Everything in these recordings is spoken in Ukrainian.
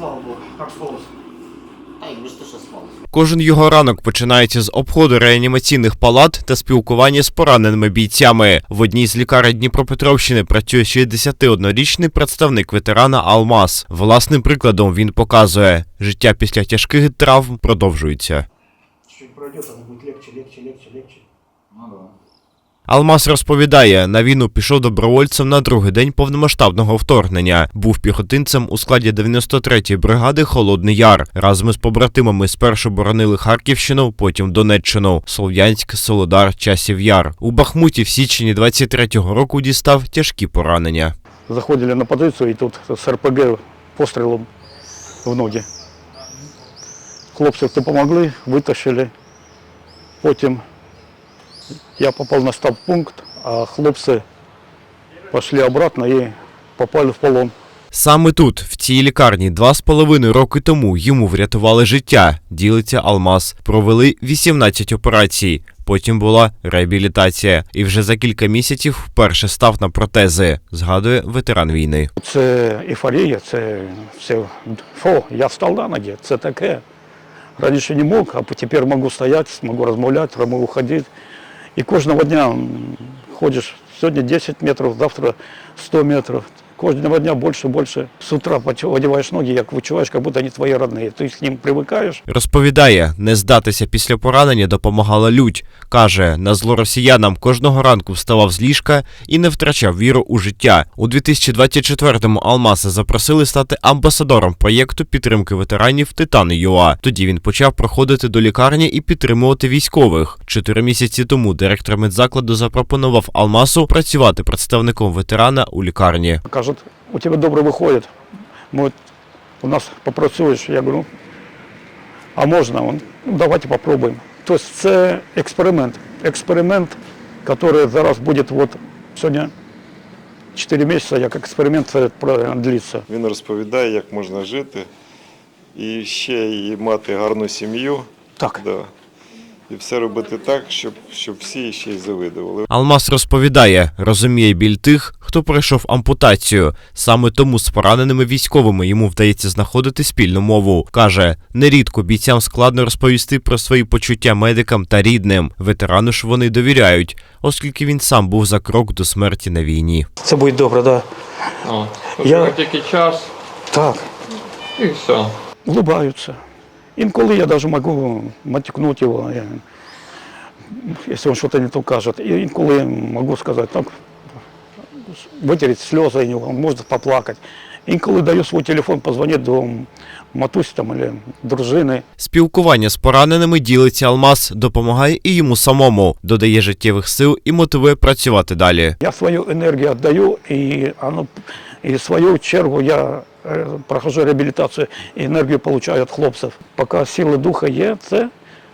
Слава Богу, то що. Кожен його ранок починається з обходу реанімаційних палат та спілкування з пораненими бійцями. В одній з лікарень Дніпропетровщини працює 61-річний представник ветерана Алмаз. Власним прикладом він показує, життя після тяжких травм продовжується. Чуть пройдет, оно будет легче, легче, легче, легче. Ну да. Алмаз розповідає, на війну пішов добровольцем на другий день повномасштабного вторгнення. Був піхотинцем у складі 93-ї бригади Холодний Яр. Разом із побратимами спершу боронили Харківщину, потім Донеччину, Слов'янськ, Солодар, Часів Яр. У Бахмуті в січні 23-го року дістав тяжкі поранення. заходили на позицию, и тут с РПГ пострелом в ноги. Хлопці допомогли, витащили. Потім я попав на стаб-пункт, а хлопці пішли обратно і попали в полон. Саме тут, в цій лікарні, два з половиною роки тому йому врятували життя. Ділиться Алмаз. Провели 18 операцій. Потім була реабілітація, і вже за кілька місяців вперше став на протези. Згадує ветеран війни. Це ейфорія, це все. Фу, я встав на ноги, це таке. Раніше не мог, а тепер можу стояти, можу розмовляти, можу ходити. І кожного дня ходиш, сьогодні 10 метрів, завтра 100 метрів. Кожного дня більше, більше. З утра одягаєш ноги, як відчуваєш, як будто вони твої родні. Ти з ним привикаєш. Розповідає, не здатися після поранення допомагала лють. Каже, на зло росіянам кожного ранку вставав з ліжка і не втрачав віру у життя. У 2024-му Алмаса запросили стати амбасадором проєкту підтримки ветеранів Титани ЮА. Тоді він почав проходити до лікарні і підтримувати військових. Чотири місяці тому директор медзакладу запропонував Алмасу працювати представником ветерана у лікарні. Кажуть, у тебе добре виходить. Ми, у нас попрацюєш. Я говорю, а можна? Он, ну, давайте попробуємо. Тобто це експеримент. Експеримент, який зараз буде от, сьогодні 4 місяці, як експеримент про- длиться. Він розповідає, як можна жити і ще й мати гарну сім'ю. Так. Да. І все робити так, щоб, щоб всі ще й завидували. Алмаз розповідає, розуміє біль тих, хто пройшов ампутацію. Саме тому з пораненими військовими йому вдається знаходити спільну мову. Каже, нерідко бійцям складно розповісти про свої почуття медикам та рідним. Ветерану ж вони довіряють, оскільки він сам був за крок до смерті на війні. Це буде добре, так. О, Я- я... тільки час Так. і все. Улыбаються. Інколи я навіть можу матюкнути його, якщо він щось не то каже. І інколи можу сказати, так, витереть сльози можна поплакати. Інколи даю свій телефон, позвонити до матусі там, або дружини. Спілкування з пораненими ділиться Алмаз, допомагає і йому самому, додає життєвих сил і мотивує працювати далі. Я свою енергію віддаю, і, і свою чергу я прохожу реабілітацію і енергію получаю від хлопців. Поки сили духа є, це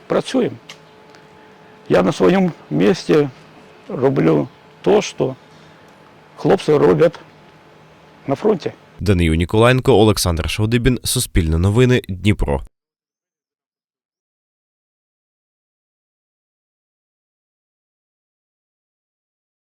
працюємо. Я на своєму місці роблю те, що хлопці роблять на фронті. Данию Ніколаєнко, Олександр Шодибін, Суспільне новини, Дніпро.